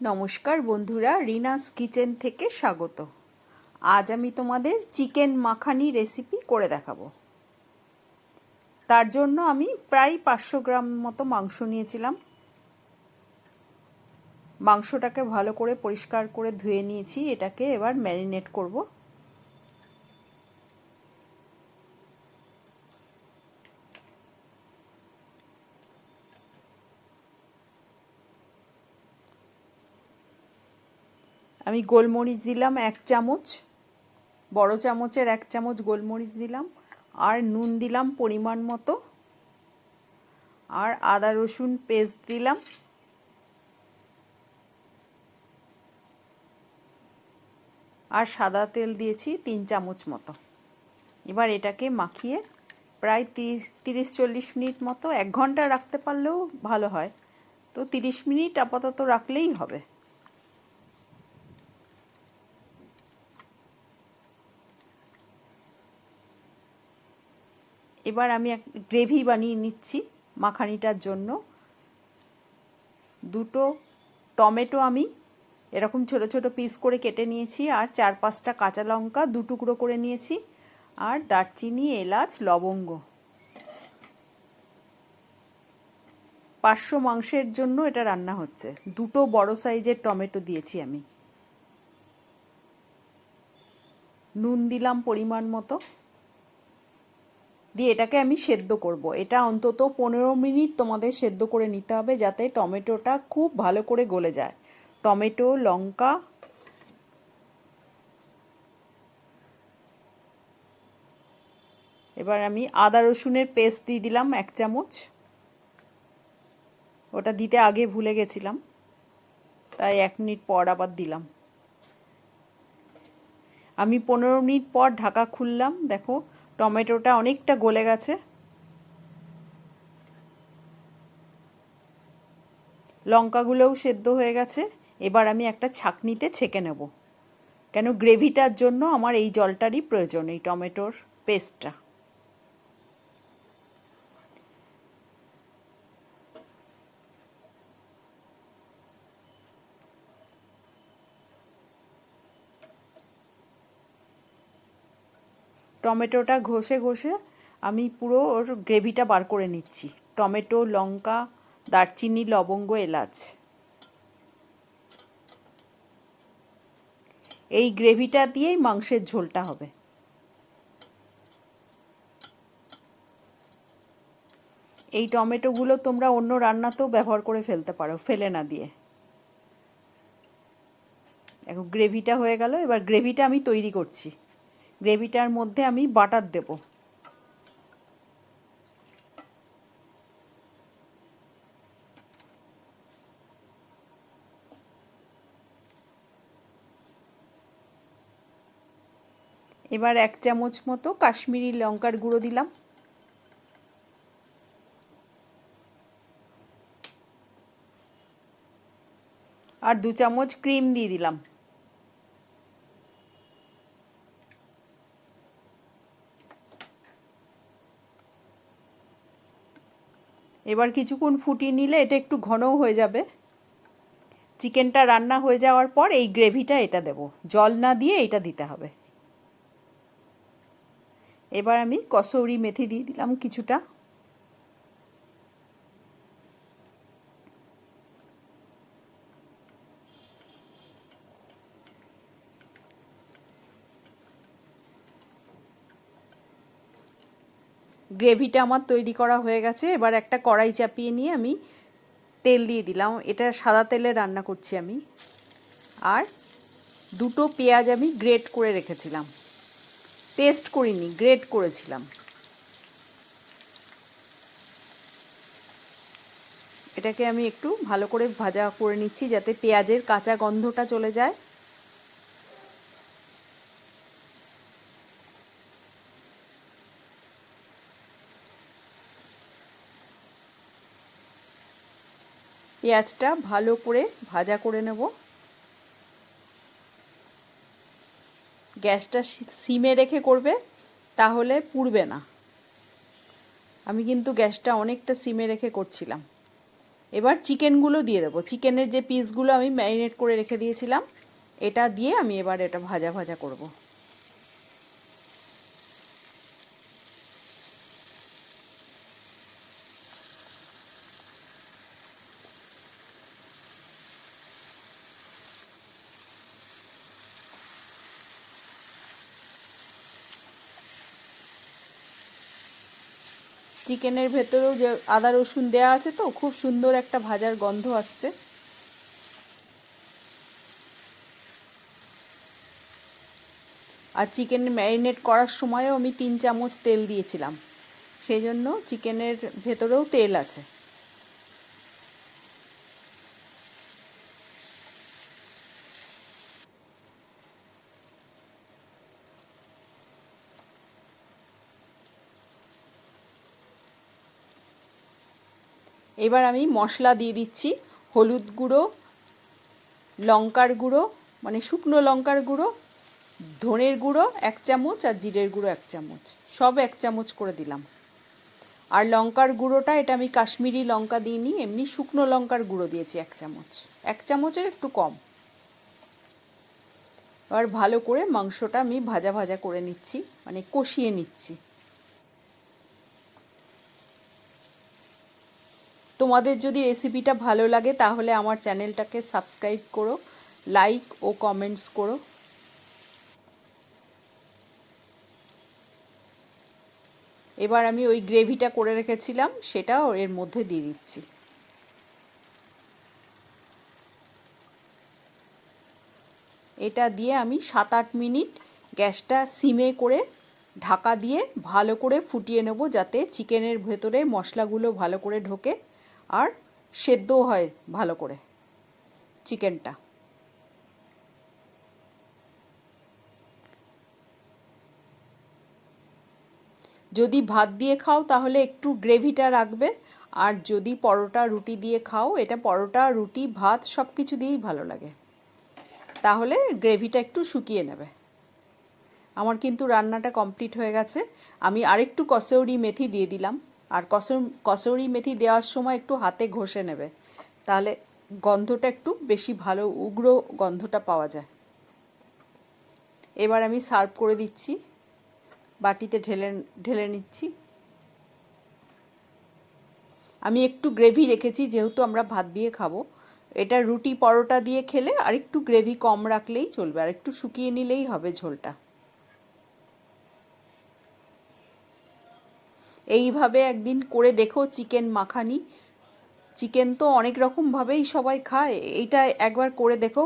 নমস্কার বন্ধুরা, রিনাস কিচেন থেকে স্বাগত। আজ আমি তোমাদের চিকেন মাখানি রেসিপি করে দেখাবো। তার জন্য আমি প্রায় পাঁচশো গ্রাম মতো মাংস নিয়েছিলাম। মাংসটাকে ভালো করে পরিষ্কার করে ধুয়ে নিয়েছি, এটাকে এবার ম্যারিনেট করব। আমি গোলমরিচ দিলাম এক চামচ, বড় চামচের এক চামচ গোলমরিচ দিলাম, আর নুন দিলাম পরিমাণ মতো, আর আদা রসুন পেস্ট দিলাম। আর সাদা তেল দিয়েছি তিন চামচ মতো। এবার এটাকে মাখিয়ে প্রায় তিরিশ চল্লিশ মিনিট মতো, এক ঘণ্টা রাখতে পারলেও ভালো হয়। তো তিরিশ মিনিট আপাতত রাখলেই হবে। এবার আমি এক গ্রেভি বানিয়ে নিচ্ছি মাখানিটার জন্য। দুটো টমেটো আমি এরকম ছোট ছোট পিস করে কেটে নিয়েছি আর চার পাঁচটা কাঁচা লঙ্কা দু টুকরো করে নিয়েছি আর দারচিনি, এলাচ, লবঙ্গ। পাঁচশো মাংসের জন্য এটা রান্না হচ্ছে। দুটো বড় সাইজের টমেটো দিয়েছি আমি। নুন দিলাম পরিমাণ মতো। দিয়ে এটাকে আমি সেদ্ধ করব। এটা অন্তত পনেরো মিনিট তোমাদের সেদ্ধ করে নিতে হবে যাতে টমেটোটা খুব ভালো করে গলে যায়। টমেটো, লঙ্কা, এবার আমি আদা রসুনের পেস্ট দিয়ে দিলাম এক চামচ। ওটা দিতে আগে ভুলে গেছিলাম, তাই এক মিনিট পর আবার দিলাম। আমি পনেরো মিনিট পর ঢাকা খুললাম, দেখো টমেটোটা অনেকটা গলে গেছে। লঙ্কাগুলোও সেদ্ধ হয়ে গেছে। এবার আমি একটা ছাকনিতে ছেঁকে নেব। কেন গ্রেভিটার জন্য আমার এই জলটারই প্রয়োজন, এই টমেটোর পেস্টটা টমেটোটা ঘষে ঘষে আমি পুরো ওর গ্রেভিটা বার করে নিচ্ছি। টমেটো, লঙ্কা, দারচিনি, লবঙ্গ, এলাচ। এই গ্রেভিটা দিয়েই মাংসের ঝোলটা হবে। এই টমেটোগুলো তোমরা অন্য রান্নাতেও ব্যবহার করে ফেলতে পারো, ফেলে না দিয়ে। এখন গ্রেভিটা হয়ে গেল, এবার গ্রেভিটা আমি তৈরি করছি। গ্রেভিটার মধ্যে আমি বাটার দেব। এবার এক চামচ মতো কাশ্মীরি লঙ্কার গুঁড়ো দিলাম। আর দু চামচ ক্রিম দিয়ে দিলাম। এবার কিছুক্ষণ ফুটিয়ে নিলে এটা একটু ঘনও হয়ে যাবে। চিকেনটা রান্না হয়ে যাওয়ার পর এই গ্রেভিটা এটা দেব। জল না দিয়ে এটা দিতে হবে। এবার আমি কসৌরি মেথি দিয়ে দিলাম কিছুটা। গ্রেভিটা আমার তৈরি করা হয়ে গেছে। এবার একটা কড়াই চাপিয়ে নিয়ে আমি তেল দিয়ে দিলাম। এটা সাদা তেলে রান্না করছি আমি। আর দুটো পেঁয়াজ আমি গ্রেট করে রেখেছিলাম। পেস্ট করিনি, গ্রেট করেছিলাম। এটাকে আমি একটু ভালো করে ভাজা করে নিচ্ছি যাতে পেঁয়াজের কাঁচা গন্ধটা চলে যায়। পেঁয়াজটা ভালো করে ভাজা করে নেব। গ্যাসটা সিমে রেখে করবে, তাহলে পুড়বে না। আমি কিন্তু গ্যাসটা অনেকটা সিমে রেখে করছিলাম। এবার চিকেনগুলো দিয়ে দেবো। চিকেনের যে পিসগুলো আমি ম্যারিনেট করে রেখে দিয়েছিলাম, এটা দিয়ে আমি এবার এটা ভাজা ভাজা করব। চিকেনের ভেতরেও যে আদা রসুন দেওয়া আছে তো, খুব সুন্দর একটা ভাজার গন্ধ আসছে। আর চিকেন ম্যারিনেট করার সময়ও আমি তিন চামচ তেল দিয়েছিলাম। সেই জন্য চিকেনের ভেতরেও তেল আছে। এবার আমি মশলা দিয়ে দিচ্ছি হলুদ গুঁড়ো, লঙ্কার গুঁড়ো মানে শুকনো লঙ্কার গুঁড়ো, ধনের গুঁড়ো এক চামচ আর জিরের গুঁড়ো এক চামচ। সব এক চামচ করে দিলাম। আর লঙ্কার গুঁড়োটা, এটা আমি কাশ্মীরি লঙ্কা দিইনি, এমনি শুকনো লঙ্কার গুঁড়ো দিয়েছি এক চামচ। এক চামচের একটু কম। এবার ভালো করে মাংসটা আমি ভাজা ভাজা করে নিচ্ছি মানে কষিয়ে নিচ্ছি। তোমাদের যদি রেসিপিটা ভালো লাগে, তাহলে আমার চ্যানেলটাকে সাবস্ক্রাইব করো লাইক ও কমেন্টস করো। এবার আমি ওই গ্রেভিটা করে রেখেছিলাম, সেটাও এর মধ্যে দিয়ে দিচ্ছি। এটা দিয়ে আমি সাত আট মিনিট গ্যাসটা সিমে করে ঢাকা দিয়ে ভালো করে ফুটিয়ে নেব, যাতে চিকেনের ভেতরে মশলাগুলো ভালো করে ঢোকে। আর সেদ্ধও হয় ভালো করে, চিকেনটা। যদি ভাত দিয়ে খাও তাহলে একটু গ্রেভিটা রাখবে, আর যদি পরোটা, রুটি দিয়ে খাও, এটা পরোটা, রুটি, ভাত সব কিছু দিয়েই ভালো লাগে। তাহলে গ্রেভিটা একটু শুকিয়ে নেবে। আমার কিন্তু রান্নাটা কমপ্লিট হয়ে গেছে। আমি আরেকটু কসৌরি মেথি দিয়ে দিলাম। আর কসর মেথি দেওয়ার সময় একটু হাতে ঘষে নেবে। তাহলে গন্ধটা একটু বেশি ভালো, উগ্র গন্ধটা পাওয়া যায়। এবার আমি সার্ভ করে দিচ্ছি। বাটিতে ঢেলে ঢেলে নিচ্ছি। আমি একটু গ্রেভি রেখেছি, যেহেতু আমরা ভাত দিয়ে খাব। এটা রুটি পরোটা দিয়ে খেলে আর একটু গ্রেভি কম রাখলেই চলবে, আর একটু শুকিয়ে নিলেই হবে ঝোলটা। এইভাবে একদিন করে দেখো চিকেন মাখানি। চিকেন তো অনেক রকমভাবেই সবাই খায়। এইটা একবার করে দেখো।